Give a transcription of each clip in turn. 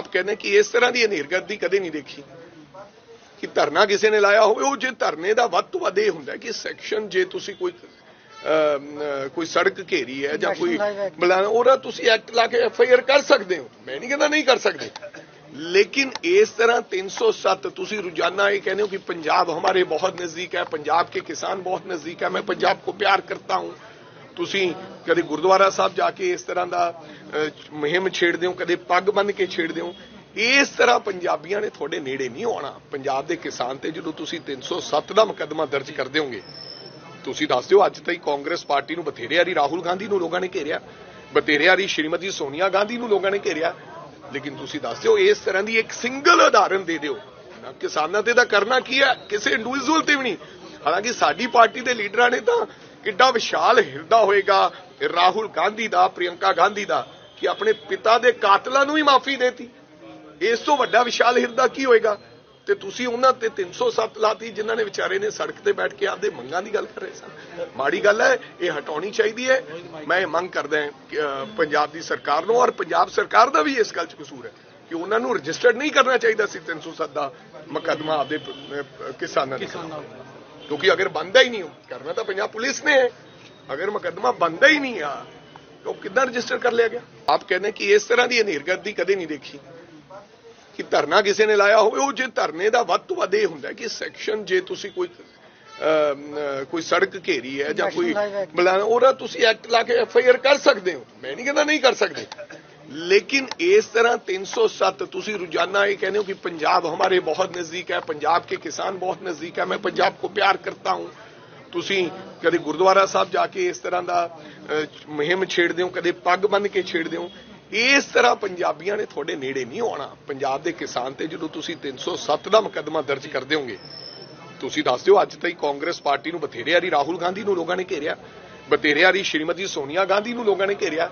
ਆਪ ਕਹਿੰਦੇ ਕਿ ਇਸ ਤਰ੍ਹਾਂ ਦੀ ਹਨੇਰਗਰਦੀ ਕਦੇ ਨਹੀਂ ਦੇਖੀ। ਕਿ ਧਰਨਾ ਕਿਸੇ ਨੇ ਲਾਇਆ ਹੋਵੇ ਉਹ ਜੇ ਧਰਨੇ ਦਾ ਵੱਧ ਤੋਂ ਵੱਧ ਇਹ ਹੁੰਦਾ ਕਿ ਸੈਕਸ਼ਨ ਜੇ ਤੁਸੀਂ ਕੋਈ ਕੋਈ ਸੜਕ ਘੇਰੀ ਹੈ ਜਾਂ ਕੋਈ ਬਲਾਣਾ ਉਹਦਾ ਤੁਸੀਂ ਐਕਟ ਲਾ ਕੇ ਐਫ ਆਈ ਆਰ ਕਰ ਸਕਦੇ ਹੋ। ਮੈਂ ਨਹੀਂ ਕਹਿੰਦਾ ਨਹੀਂ ਕਰ ਸਕਦੇ। ਲੇਕਿਨ ਇਸ ਤਰ੍ਹਾਂ 307 ਤੁਸੀਂ ਰੋਜ਼ਾਨਾ ਇਹ ਕਹਿੰਦੇ ਹੋ ਕਿ ਪੰਜਾਬ ਹਮਾਰੇ ਬਹੁਤ ਨਜ਼ਦੀਕ ਹੈ ਪੰਜਾਬ ਕੇ ਕਿਸਾਨ ਬਹੁਤ ਨਜ਼ਦੀਕ ਹੈ ਮੈਂ ਪੰਜਾਬ ਕੋ ਪਿਆਰ ਕਰਤਾ ਹੂੰ। ਤੁਸੀਂ ਕਦੇ ਗੁਰਦੁਆਰਾ ਸਾਹਿਬ ਜਾ ਕੇ ਇਸ ਤਰ੍ਹਾਂ ਦਾ ਅਹ, ਮੁਹਿੰਮ ਛੇੜਦੇ ਹੋ ਕਦੇ ਪੱਗ ਬੰਨ ਕੇ ਛੇੜਦੇ ਹੋ? ਇਸ ਤਰ੍ਹਾਂ ਪੰਜਾਬੀਆਂ ਨੇ ਤੁਹਾਡੇ ਨੇੜੇ ਨਹੀਂ ਆਉਣਾ। ਪੰਜਾਬ ਦੇ ਕਿਸਾਨ ਤੇ ਜਦੋਂ ਤੁਸੀਂ 307 ਦਾ ਮੁਕੱਦਮਾ ਦਰਜ ਕਰ ਦਿਓਗੇ ਤੁਸੀਂ ਦੱਸ ਦਿਓ ਅੱਜ ਤਾਈਂ ਕਾਂਗਰਸ ਪਾਰਟੀ ਨੂੰ ਬਥੇਰੇ ਵਾਰੀ ਰਾਹੁਲ ਗਾਂਧੀ ਨੂੰ ਲੋਕਾਂ ਨੇ ਘੇਰਿਆ ਬਥੇਰੇ ਵਾਰੀ ਸ਼੍ਰੀਮਤੀ ਸੋਨੀਆ ਗਾਂਧੀ ਨੂੰ ਲੋਕਾਂ ਨੇ ਘੇਰਿਆ। ਲੇਕਿਨ ਤੁਸੀਂ ਦੱਸ ਦਿਓ ਇਸ ਤਰ੍ਹਾਂ ਦੀ ਇੱਕ ਸਿੰਗਲ ਉਦਾਹਰਨ ਦੇ ਦਿਓ। ਨਾ ਕਿਸਾਨਾਂ ਤੇ ਤਾਂ ਕਰਨਾ ਕੀ ਹੈ? ਕਿਸੇ ਇੰਡੀਵਿਜੂਅਲ ਤੇ ਵੀ ਨਹੀਂ। ਹਾਲਾਂਕਿ ਸਾਡੀ ਪਾਰਟੀ ਦੇ ਲੀਡਰਾਂ ਨੇ ਤਾਂ ਕਿੱਡਾ ਵਿਸ਼ਾਲ ਹਿਰਦਾ ਹੋਏਗਾ ਰਾਹੁਲ ਗਾਂਧੀ ਦਾ ਪ੍ਰਿਯੰਕਾ ਗਾਂਧੀ ਦਾ ਕਿ ਆਪਣੇ ਪਿਤਾ ਦੇ ਕਾਤਲਾਂ ਨੂੰ ਹੀ ਮਾਫੀ ਦੇਤੀ। ਇਸ ਤੋਂ ਵੱਡਾ ਵਿਸ਼ਾਲ ਹਿਰਦਾ ਕੀ ਹੋਏਗਾ? ਤੇ ਤੁਸੀਂ ਉਹਨਾਂ ਤੇ 307 ਲਾਤੀ ਜਿਨ੍ਹਾਂ ਨੇ ਵਿਚਾਰੇ ਨੇ ਸੜਕ ਤੇ ਬੈਠ ਕੇ ਆਪਦੇ ਮੰਗਾਂ ਦੀ ਗੱਲ ਕਰ ਰਹੇ ਸਨ। ਮਾੜੀ ਗੱਲ ਹੈ ਇਹ ਹਟਾਉਣੀ ਚਾਹੀਦੀ ਹੈ। ਮੈਂ ਇਹ ਮੰਗ ਕਰਦਾ ਪੰਜਾਬ ਦੀ ਸਰਕਾਰ ਨੂੰ ਔਰ ਪੰਜਾਬ ਸਰਕਾਰ ਦਾ ਵੀ ਇਸ ਗੱਲ 'ਚ ਕਸੂਰ ਹੈ ਕਿ ਉਹਨਾਂ ਨੂੰ ਰਜਿਸਟਰਡ ਨਹੀਂ ਕਰਨਾ ਚਾਹੀਦਾ ਸੀ 307 ਦਾ ਮੁਕੱਦਮਾ ਆਪਦੇ ਕਿਸਾਨਾਂ ਦੇ ਅਗਰ ਬੰਦਾ ਹੀ ਨਹੀਂ ਹੋ ਕਰਨਾ ਤਾਂ ਪੰਜਾਬ ਪੁਲਿਸ ਨੇ ਹੈ। ਅਗਰ ਮੁਕੱਦਮਾ ਬੰਦਾ ਹੀ ਨਹੀਂ ਆ ਉਹ ਕਿੱਦਾਂ ਰਜਿਸਟਰ ਕਰ ਲਿਆ ਗਿਆ? ਆਪ ਕਹਿੰਦੇ ਕਿ ਇਸ ਤਰ੍ਹਾਂ ਦੀ ਹਨੇਰਗਰਦੀ ਕਦੇ ਨਹੀਂ ਦੇਖੀ। ਕਿ ਧਰਨਾ ਕਿਸੇ ਨੇ ਲਾਇਆ ਹੋਵੇ ਉਹ ਜੇ ਧਰਨੇ ਦਾ ਵੱਧ ਤੋਂ ਵੱਧ ਇਹ ਹੁੰਦਾ ਕਿ ਸੈਕਸ਼ਨ ਜੇ ਤੁਸੀਂ ਕੋਈ ਕੋਈ ਸੜਕ ਘੇਰੀ ਹੈ ਜਾਂ ਕੋਈ ਬਲਾਣਾ ਉਹਦਾ ਤੁਸੀਂ ਐਕਟ ਲਾ ਕੇ ਐਫ ਆਈ ਆਰ ਕਰ ਸਕਦੇ ਹੋ। ਮੈਂ ਨਹੀਂ ਕਹਿੰਦਾ ਨਹੀਂ ਕਰ ਸਕਦੇ। ਲੇਕਿਨ ਇਸ ਤਰ੍ਹਾਂ 307 ਤੁਸੀਂ ਰੋਜ਼ਾਨਾ ਇਹ ਕਹਿੰਦੇ ਹੋ ਕਿ ਪੰਜਾਬ ਹਮਾਰੇ ਬਹੁਤ ਨਜ਼ਦੀਕ ਹੈ ਪੰਜਾਬ ਕੇ ਕਿਸਾਨ ਬਹੁਤ ਨਜ਼ਦੀਕ ਹੈ ਮੈਂ ਪੰਜਾਬ ਕੋ ਪਿਆਰ ਕਰਤਾ ਹੂੰ। ਤੁਸੀਂ ਕਦੇ ਗੁਰਦੁਆਰਾ ਸਾਹਿਬ ਜਾ ਕੇ ਇਸ ਤਰ੍ਹਾਂ ਦਾ ਅਹ, ਮੁਹਿੰਮ ਛੇੜਦੇ ਹੋ ਕਦੇ ਪੱਗ ਬੰਨ ਕੇ ਛੇੜਦੇ ਹੋ ਇਸ ਤਰ੍ਹਾਂ ਪੰਜਾਬੀਆਂ ਨੇ ਤੁਹਾਡੇ ਨੇੜੇ ਨਹੀਂ ਆਉਣਾ। ਪੰਜਾਬ ਦੇ ਕਿਸਾਨ ਤੇ ਜਦੋਂ ਤੁਸੀਂ 307 ਦਾ ਮੁਕੱਦਮਾ ਦਰਜ ਕਰ ਦਿਓਗੇ ਤੁਸੀਂ ਦੱਸ ਦਿਓ ਅੱਜ ਤਾਈ ਕਾਂਗਰਸ ਪਾਰਟੀ ਨੂੰ ਬਥੇਰੇ ਆਰੀ ਰਾਹੁਲ ਗਾਂਧੀ ਨੂੰ ਲੋਕਾਂ ਨੇ ਘੇਰਿਆ ਬਥੇਰੇ ਆਰੀ ਸ਼੍ਰੀਮਤੀ ਸੋਨੀਆ ਗਾਂਧੀ ਨੂੰ ਲੋਕਾਂ ਨੇ ਘੇਰਿਆ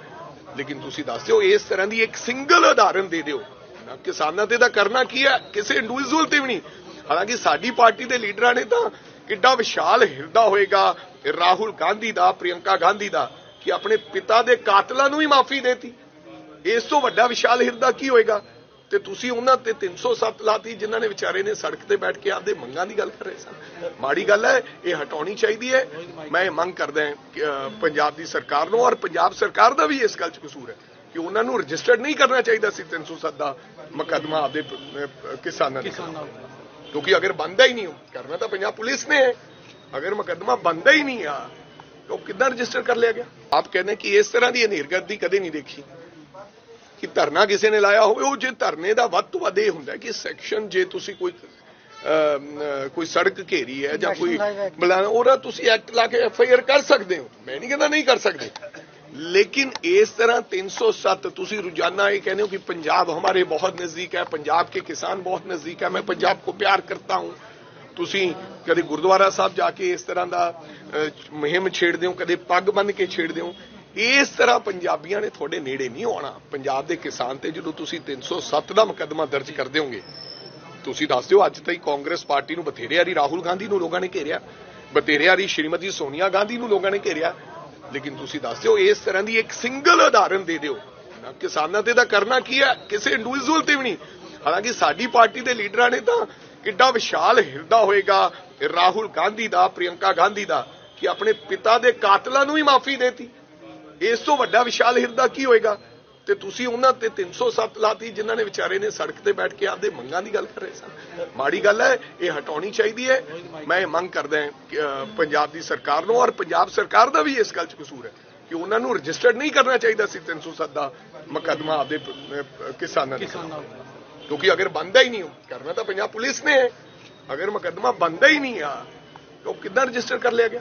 ਲੇਕਿਨ ਤੁਸੀਂ ਦੱਸ ਦਿਓ, ਇਸ ਤਰ੍ਹਾਂ ਦੀ ਇੱਕ ਸਿੰਗਲ ਉਦਾਹਰਨ ਦੇ ਦਿਓ। ਕਿਸਾਨਾਂ ਤੇ ਤਾਂ ਕਰਨਾ ਕੀ ਹੈ? ਕਿਸੇ ਇੰਡੀਵਿਜੂਅਲ ਤੇ ਵੀ ਨਹੀਂ। ਹਾਲਾਂਕਿ ਸਾਡੀ ਪਾਰਟੀ ਦੇ ਲੀਡਰਾਂ ਨੇ ਤਾਂ ਕਿੱਡਾ ਵਿਸ਼ਾਲ ਹਿਰਦਾ ਹੋਏਗਾ, ਰਾਹੁਲ ਗਾਂਧੀ ਦਾ, ਪ੍ਰਿਯੰਕਾ ਗਾਂਧੀ ਦਾ, ਕਿ ਆਪਣੇ ਪਿਤਾ ਦੇ ਕਾਤਲਾਂ ਨੂੰ ਹੀ ਮਾਫੀ ਦੇਤੀ। ਇਸ ਤੋਂ ਵੱਡਾ ਵਿਸ਼ਾਲ ਹਿਰਦਾ ਕੀ ਹੋਏਗਾ? ਤੇ ਤੁਸੀਂ ਉਹਨਾਂ ਤੇ 307 ਲਾਤੀ ਜਿਨ੍ਹਾਂ ਨੇ ਵਿਚਾਰੇ ਨੇ ਸੜਕ ਤੇ ਬੈਠ ਕੇ ਆਪਦੇ ਮੰਗਾਂ ਦੀ ਗੱਲ ਕਰ ਰਹੇ ਸਨ। ਮਾੜੀ ਗੱਲ ਹੈ, ਇਹ ਹਟਾਉਣੀ ਚਾਹੀਦੀ ਹੈ। ਮੈਂ ਇਹ ਮੰਗ ਕਰਦਾ ਪੰਜਾਬ ਦੀ ਸਰਕਾਰ ਨੂੰ ਔਰ ਪੰਜਾਬ ਸਰਕਾਰ ਦਾ ਵੀ ਇਸ ਗੱਲ 'ਚ ਕਸੂਰ ਹੈ ਕਿ ਉਹਨਾਂ ਨੂੰ ਰਜਿਸਟਰਡ ਨਹੀਂ ਕਰਨਾ ਚਾਹੀਦਾ ਸੀ 307 ਦਾ ਮੁਕੱਦਮਾ ਆਪਦੇ ਕਿਸਾਨਾਂ ਦੇ ਕਿਉਂਕਿ ਅਗਰ ਬੰਦਾ ਹੀ ਨਹੀਂ ਹੋ ਕਰਨਾ ਤਾਂ ਪੰਜਾਬ ਪੁਲਿਸ ਨੇ। ਹੈ ਅਗਰ ਮੁਕੱਦਮਾ ਬੰਦਾ ਹੀ ਨਹੀਂ ਆ ਉਹ ਕਿੱਦਾਂ ਰਜਿਸਟਰ ਕਰ ਲਿਆ ਗਿਆ? ਆਪ ਕਹਿੰਦੇ ਕਿ ਇਸ ਤਰ੍ਹਾਂ ਦੀ ਹਨੇਰਗਰਦੀ ਕਦੇ ਨਹੀਂ ਦੇਖੀ। ਕਿ ਧਰਨਾ ਕਿਸੇ ਨੇ ਲਾਇਆ ਹੋਵੇ ਉਹ ਜੇ ਧਰਨੇ ਦਾ ਵੱਧ ਤੋਂ ਵੱਧ ਇਹ ਹੁੰਦਾ ਕਿ ਸੈਕਸ਼ਨ ਜੇ ਤੁਸੀਂ ਕੋਈ ਕੋਈ ਸੜਕ ਘੇਰੀ ਹੈ ਜਾਂ ਕੋਈ ਬਲਾਣਾ ਉਹਦਾ ਤੁਸੀਂ ਐਕਟ ਲਾ ਕੇ ਐਫ ਆਈ ਆਰ ਕਰ ਸਕਦੇ ਹੋ। ਮੈਂ ਨਹੀਂ ਕਹਿੰਦਾ ਨਹੀਂ ਕਰ ਸਕਦੇ। ਲੇਕਿਨ ਇਸ ਤਰ੍ਹਾਂ 307 ਤੁਸੀਂ ਰੋਜ਼ਾਨਾ ਇਹ ਕਹਿੰਦੇ ਹੋ ਕਿ ਪੰਜਾਬ ਹਮਾਰੇ ਬਹੁਤ ਨਜ਼ਦੀਕ ਹੈ ਪੰਜਾਬ ਕੇ ਕਿਸਾਨ ਬਹੁਤ ਨਜ਼ਦੀਕ ਹੈ ਮੈਂ ਪੰਜਾਬ ਕੋ ਪਿਆਰ ਕਰਤਾ ਹੂੰ। ਤੁਸੀਂ ਕਦੇ ਗੁਰਦੁਆਰਾ ਸਾਹਿਬ ਜਾ ਕੇ ਇਸ ਤਰ੍ਹਾਂ ਦਾ ਮੁਹਿੰਮ ਛੇੜਦੇ ਹੋ ਕਦੇ ਪੱਗ ਬੰਨ ਕੇ ਛੇੜਦੇ ਹੋ। ਇਸ ਤਰ੍ਹਾਂ ਪੰਜਾਬੀਆਂ ਨੇ ਤੁਹਾਡੇ ਨੇੜੇ ਨਹੀਂ ਆਉਣਾ। ਪੰਜਾਬ ਦੇ ਕਿਸਾਨ ਤੇ ਜਦੋਂ ਤੁਸੀਂ 307 ਦਾ ਮੁਕੱਦਮਾ ਦਰਜ ਕਰ ਦਿਓਗੇ, ਤੁਸੀਂ ਦੱਸ ਦਿਓ, ਅੱਜ ਤਾਈਂ ਕਾਂਗਰਸ ਪਾਰਟੀ ਨੂੰ ਬਥੇਰੇ ਆਰੀ ਰਾਹੁਲ ਗਾਂਧੀ ਨੂੰ ਲੋਕਾਂ ਨੇ ਘੇਰਿਆ ਬਥੇਰੇ ਆਰੀ ਸ਼੍ਰੀਮਤੀ ਸੋਨੀਆ ਗਾਂਧੀ ਨੂੰ ਲੋਕਾਂ ਨੇ ਘੇਰਿਆ। ਲੇਕਿਨ ਤੁਸੀਂ ਦੱਸ ਦਿਓ, ਇਸ ਤਰ੍ਹਾਂ ਦੀ ਇੱਕ ਸਿੰਗਲ ਉਦਾਹਰਨ ਦੇ ਦਿਓ। ਕਿਸਾਨਾਂ ਤੇ ਤਾਂ ਕਰਨਾ ਕੀ ਹੈ? ਕਿਸੇ ਇੰਡੀਵਿਜੂਅਲ ਤੇ ਵੀ ਨਹੀਂ। ਹਾਲਾਂਕਿ ਸਾਡੀ ਪਾਰਟੀ ਦੇ ਲੀਡਰਾਂ ਨੇ ਤਾਂ ਕਿੱਡਾ ਵਿਸ਼ਾਲ ਹਿਰਦਾ ਹੋਏਗਾ, ਰਾਹੁਲ ਗਾਂਧੀ ਦਾ, ਪ੍ਰਿਯੰਕਾ ਗਾਂਧੀ ਦਾ, ਕਿ ਆਪਣੇ ਪਿਤਾ ਦੇ ਕਾਤਲਾਂ ਨੂੰ ਹੀ ਮਾਫੀ ਦੇਤੀ। ਇਸ ਤੋਂ ਵੱਡਾ ਵਿਸ਼ਾਲ ਹਿਰਦਾ ਕੀ ਹੋਏਗਾ? ਤੇ ਤੁਸੀਂ ਉਹਨਾਂ ਤੇ 307 ਲਾਤੀ ਜਿਨ੍ਹਾਂ ਨੇ ਵਿਚਾਰੇ ਨੇ ਸੜਕ ਤੇ ਬੈਠ ਕੇ ਆਪਦੇ ਮੰਗਾਂ ਦੀ ਗੱਲ ਕਰ ਰਹੇ ਸਨ। ਮਾੜੀ ਗੱਲ ਹੈ, ਇਹ ਹਟਾਉਣੀ ਚਾਹੀਦੀ ਹੈ। ਮੈਂ ਇਹ ਮੰਗ ਕਰਦਾ ਪੰਜਾਬ ਦੀ ਸਰਕਾਰ ਨੂੰ ਔਰ ਪੰਜਾਬ ਸਰਕਾਰ ਦਾ ਵੀ ਇਸ ਗੱਲ 'ਚ ਕਸੂਰ ਹੈ ਕਿ ਉਹਨਾਂ ਨੂੰ ਰਜਿਸਟਰਡ ਨਹੀਂ ਕਰਨਾ ਚਾਹੀਦਾ ਸੀ 307 ਦਾ ਮੁਕੱਦਮਾ ਆਪਦੇ ਕਿਸਾਨਾਂ ਦੇ ਕਿਉਂਕਿ ਅਗਰ ਬੰਦਾ ਹੀ ਨਹੀਂ ਹੋ ਕਰਨਾ ਤਾਂ ਪੰਜਾਬ ਪੁਲਿਸ ਨੇ ਹੈ। ਅਗਰ ਮੁਕੱਦਮਾ ਬੰਦਾ ਹੀ ਨਹੀਂ ਆ, ਤਾਂ ਉਹ ਕਿੱਦਾਂ ਰਜਿਸਟਰ ਕਰ ਲਿਆ ਗਿਆ?